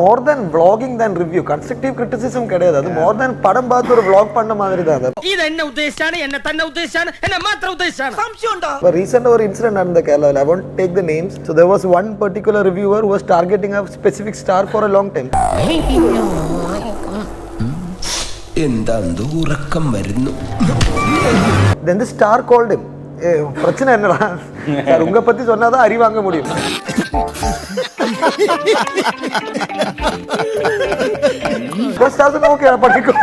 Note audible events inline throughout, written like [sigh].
more then vlogging than review constructive criticism கிடையாது அது மோர் தென் படம் பார்த்து ஒரு vlog பண்ண மாதிரி தான் அது ഇത് എന്നെ ഉദ്ദേശിച്ചാണ് എന്നെ തന്നെ ഉദ്ദേശിച്ചാണ് എന്നെ മാത്രം ഉദ്ദേശിച്ചാണ് സംശയം ഉണ്ടോ இப்போ ரீசெண்டாக ஒரு இன்சிடென்ட் நடந்த கேரளாவில் I won't take the names so there was one particular reviewer was targeting a specific star for a long time എന്താ ഉറക്കം വരുന്നു தென் தி ஸ்டார் கால்டு பிரச்சனை என்னடா சார் உங்க பத்தி சொன்னாதான் அரி வாங்க முடியும் ഗസ്റ്റ് ഹൗസ് നോക്കിയാണ് പഠിക്കും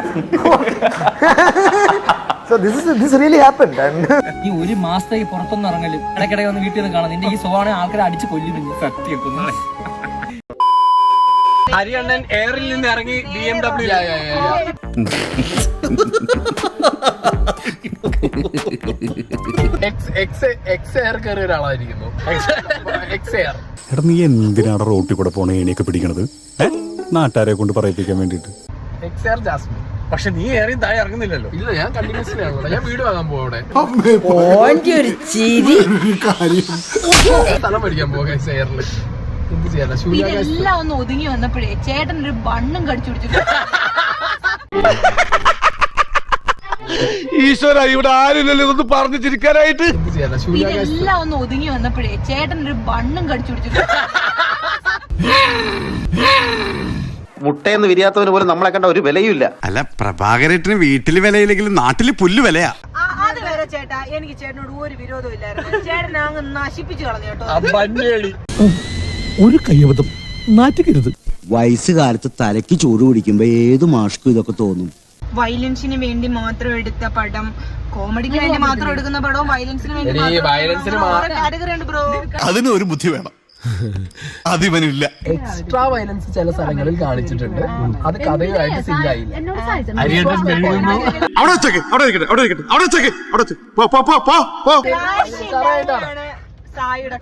ഈ ഒരു മാസത്തെ ഈ പുറത്തൊന്നും ഇറങ്ങലും ഇടയ്ക്കിടെ വന്ന് വീട്ടിൽ നിന്ന് കാണാം. നിന്റെ ഈ സോണെ ആൾക്കാരെ അടിച്ച് കൊല്ലുന്നു സത്യം ഹരിയണ്ണൻ എയറിൽ നിന്ന് ഇറങ്ങി B M W X X X air കയറിയ ഒരാളായിരിക്കുന്നു. എക്സ് എയർ എടാ നീ എന്തിനാണ് റോട്ടിൽ കൂടെ പോണ ഏണിയൊക്കെ പിടിക്കണത്? ഏ? നാട്ടുകാരെ കൊണ്ട് പറയിപ്പിക്കാൻ വേണ്ടിട്ട് പക്ഷെ നീ ഏറിയും താഴെ ഇറങ്ങുന്നില്ലല്ലോ. ഇല്ല ഞാൻ കണ്ടിന്യൂസ്ലി ഞാൻ വീട് വാങ്ങാൻ പോവാ അവിടെ. ഒരു ചിരി. സ്ഥലം മേടിക്കാൻ പോവാ എക്സ് എയറിൽ എന്ത് ചെയ്യാനാ? ശൂന്യ ഇതെല്ലാം ഒന്ന് ഒതുങ്ങി വന്നപ്പോഴേ ചേട്ടൻ ഒരു ബണ്ണും കടിച്ചു പിടിച്ചു [laughs] ഈശ്വര ഇവിടെ ആരുമില്ലല്ലോ ഒന്ന് പറഞ്ഞു ചിരിക്കാനായിട്ട്. ഇതെല്ലാം ഒന്ന് ഒതുങ്ങി വന്നപ്പോഴേ ചേട്ടൻ ഒരു ബണ്ണും കടിച്ചു പിടിച്ചു മുട്ടയെന്ന് വിരിയാത്തവന് പോലും നമ്മളെ കണ്ട ഒരു വിലയുമില്ല. അല്ല പ്രഭാകരേട്ടിന് വീട്ടിൽ വിലയില്ലെങ്കിലും നാട്ടിൽ പുല്ല് വിലയാ. അത് വരെ ചേട്ടാ എനിക്ക് ചേട്ടനോട് ഒരു വിരോധവും ഇല്ലായിരുന്നു. ചേട്ടൻ അങ്ങ് നശിപ്പിച്ചു കളഞ്ഞു കേട്ടോ. ഒരു കയ്യബദ്ധം നാറ്റുകരുത് വയസ്സുകാലത്ത് തലയ്ക്ക് ചൂട് പിടിക്കുമ്പോ ഏത് മാഷ്ക്കും ഇതൊക്കെ തോന്നും. വയലൻസിന് വേണ്ടി മാത്രം എടുത്ത പടം. കോമഡിക്ക് വേണ്ടി മാത്രം എടുക്കുന്ന പടവും വയലൻസിന് വേണ്ടി അതിന് ഒരു ബുദ്ധി വേണം. [laughs] അതിവനില്ല. എക്സ്ട്രാ വയലൻസ് ചില സ്ഥലങ്ങളിൽ കാണിച്ചിട്ടുണ്ട്. അത് കഥയുമായിട്ട് സിങ്കായില്ല സായിയുടെ